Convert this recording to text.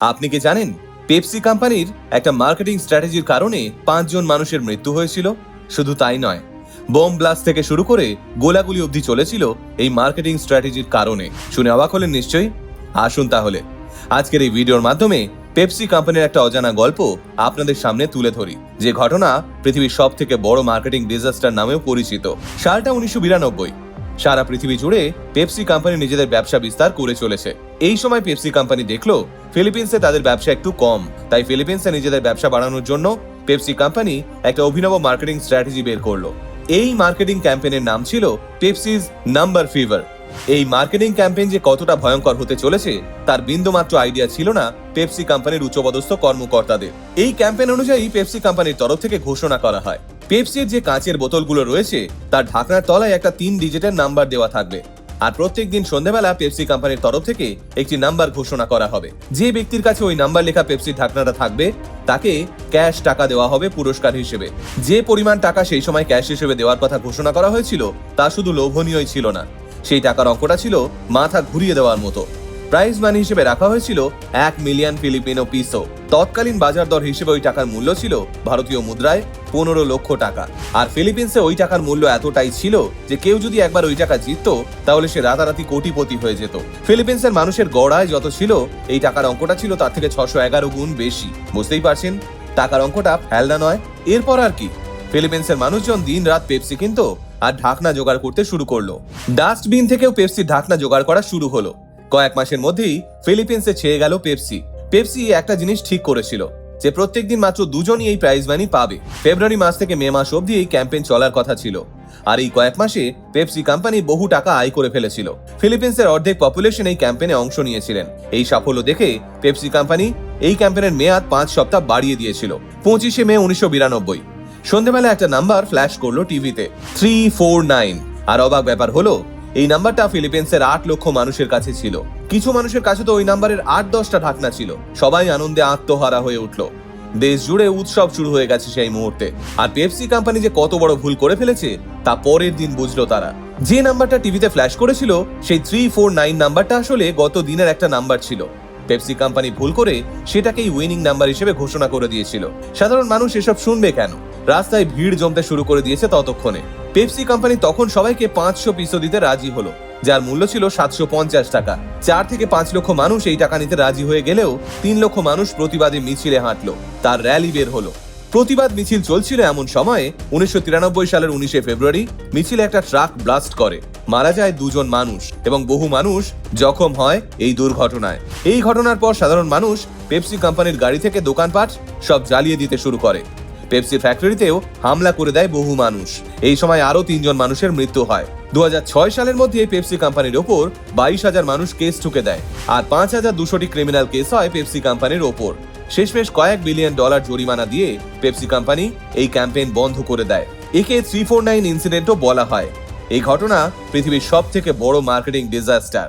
আপনি কি জানেন, পেপসি কোম্পানির একটা মার্কেটিং স্ট্র্যাটেজির কারণে পাঁচজন মানুষের মৃত্যু হয়েছিল? শুধু তাই নয়, বোম ব্লাস্ট থেকে শুরু করে গোলাগুলি অবধি চলেছিল এই মার্কেটিং স্ট্র্যাটেজির কারণে। শুনে অবাক হলেন নিশ্চয়ই? আসুন তাহলে, আজকের এই ভিডিওর মাধ্যমে পেপসি কোম্পানির একটা অজানা গল্প আপনাদের সামনে তুলে ধরি। যে ঘটনা পৃথিবীর সব থেকে বড় মার্কেটিং ডিজাস্টার নামেও পরিচিত। সালটা উনিশশো বিরানব্বই। সারা পৃথিবী জুড়ে পেপসি কোম্পানি নিজেদের ব্যবসা বিস্তার করে চলেছে। এই সময় পেপসি কোম্পানি দেখল ফিলিপিন্সে তাদের ব্যবসা একটু কম, তাই ফিলিপিন্সে নিজেদের ব্যবসা বাড়ানোর জন্য পেপসি কোম্পানি একটা অভিনব মার্কেটিং স্ট্র্যাটেজি বের করল। এই মার্কেটিং ক্যাম্পেনের নাম ছিল পেপসিজ নাম্বার ফিভার। এই মার্কেটিং ক্যাম্পেইন যে কতটা ভয়ঙ্কর হতে চলেছে, তার বিন্দুমাত্র আইডিয়া ছিল না পেপসি কোম্পানির উচ্চপদস্থ কর্মকর্তাদের। এই ক্যাম্পেইন অনুযায়ী পেপসি কোম্পানির তরফ থেকে ঘোষণা করা হয়। পেপসির যে কাঁচের বোতলগুলো রয়েছে, তার ঢাকনার তলায় একটা তিন ডিজিটের নাম্বার দেওয়া থাকবে। আর প্রত্যেক দিন সন্ধ্যাবেলা পেপসি কোম্পানির তরফ থেকে একটি নাম্বার ঘোষণা করা হবে। যে ব্যক্তির কাছে ওই নাম্বার লেখা পেপসি ঢাকনাটা থাকবে, তাকে ক্যাশ টাকা দেওয়া হবে পুরস্কার হিসেবে। যে পরিমাণ টাকা সেই সময় ক্যাশ হিসেবে দেওয়ার কথা ঘোষণা করা হয়েছিল, তা শুধু লোভনীয়ই ছিল না। সেই টাকার অঙ্কটা ছিল মাথা ঘুরিয়ে দেওয়ার মতো। প্রাইজ মানি হিসেবে রাখা হয়েছিল এক মিলিয়ন ফিলিপিনো পিসো। তৎকালীন বাজার দর হিসেবে ওই টাকার মূল্য ছিল ভারতীয় মুদ্রায় পনেরো লক্ষ টাকা। আর ফিলিপিন্সে ওই টাকার মূল্য এতটাই ছিল যে কেউ যদি একবার ওই টাকা জিততো, তাহলে সে রাতারাতি কোটিপতি হয়ে যেত। ফিলিপিন্সের মানুষের গড়ায় যত ছিল, এই টাকার অঙ্কটা ছিল তার থেকে ছশো এগারো গুণ বেশি। বুঝতেই পারছেন? টাকার অঙ্কটা ফেলনা নয়। এরপর আর কি? ফিলিপিন্সের মানুষজন দিন রাত পেপসি কিনতো আর ঢাকনা জোগাড় করতে শুরু করল। ডাস্টবিন থেকেও পেপসির ঢাকনা জোগাড় করা শুরু হলো। কয়েক মাসের মধ্যেই ফিলিপিন্সে ছেয়ে গেল পেপসি। পেপসি একটা জিনিস ঠিক করেছিল, যে প্রত্যেকদিন মাত্র দুজনই এই প্রাইজ মানি পাবে। ফেব্রুয়ারি মাস থেকে মে মাস অবধি এই ক্যাম্পেইন চলার কথা ছিল। আর এই কয়েক মাসে পেপসি কোম্পানি বহু টাকা আয় করে ফেলেছিল। ফিলিপিন্সের অর্ধেক পপুলেশন এই ক্যাম্পেইনে অংশ নিয়েছিলেন। এই সাফল্য দেখে পেপসি কোম্পানি এই ক্যাম্পেইনের মেয়াদ পাঁচ সপ্তাহ বাড়িয়ে দিয়েছিল। পঁচিশে মে উনিশশো বিরানব্বই। সন্ধ্যেবেলা একটা নাম্বার ফ্ল্যাশ করল টিভিতে থ্রি ফোর নাইন আর অবাক ব্যাপার হলো এই নাম্বারটা ফিলিপিন্সের আট লক্ষ মানুষের কাছে ছিল। কিছু মানুষের কাছে তো ওই নাম্বারের আট, দশটা ঢাকনা ছিল। সবাই আনন্দে আত্মহারা হয়ে উঠল। দেশ জুড়ে উৎসব শুরু হয়ে গেছে সেই মুহূর্তে। আর পেপসি কোম্পানি যে কত বড় ভুল করে ফেলেছে, তা পরের দিন বুঝলো তারা। যে নাম্বারটা টিভিতে ফ্ল্যাশ করেছিল, সেই থ্রি ফোর নাইন নাম্বারটা আসলে গত দিনের একটা নাম্বার ছিল। পেপসি কোম্পানি ভুল করে সেটাকেই উইনিং নাম্বার হিসেবে ঘোষণা করে দিয়েছিল। সাধারণ মানুষ এসব শুনবে কেন? রাস্তায় ভিড় জমতে শুরু করে দিয়েছে ততক্ষণে। পেপসি কোম্পানি তখন সবাইকে পাঁচশো পিসো দিতে রাজি হলো, যার মূল্য ছিল সাতশো পঞ্চাশ টাকা। চার থেকে পাঁচ লক্ষ মানুষ এই টাকা নিতে রাজি হয়ে গেলেও তিন লক্ষ মানুষ প্রতিবাদী মিছিলে হাঁটলো, তার র্যালি বের হলো। প্রতিবাদ মিছিল চলছিল এমন সময়ে উনিশশো তিরানব্বই সালের উনিশে ফেব্রুয়ারি মিছিলে একটা ট্রাক ব্লাস্ট করে, মারা যায় দুজন মানুষ এবং বহু মানুষ জখম হয় এই দুর্ঘটনায়। এই ঘটনার পর সাধারণ মানুষ পেপসি কোম্পানির গাড়ি থেকে দোকানপাট সব জ্বালিয়ে দিতে শুরু করে। পেপসি ফ্যাক্টরিতেও হামলা করে দেয় বহু মানুষ। এই সময় আরও তিনজন মানুষের মৃত্যু হয়। দু সালের মধ্যে পেপসি কোম্পানির ওপর বাইশ হাজার মানুষ কেস ঠুকে দেয় আর পাঁচ হাজার দুশোটি ক্রিমিনাল কেস হয় পেপসি কোম্পানির ওপর। শেষমেশ কয়েক বিলিয়ন ডলার জরিমানা দিয়ে পেপসি কোম্পানি এই ক্যাম্পেইন বন্ধ করে দেয়। একে থ্রি ফোর নাইন ইনসিডেন্টও বলা হয়। এই ঘটনা পৃথিবীর সব থেকে বড় মার্কেটিং ডিজাস্টার।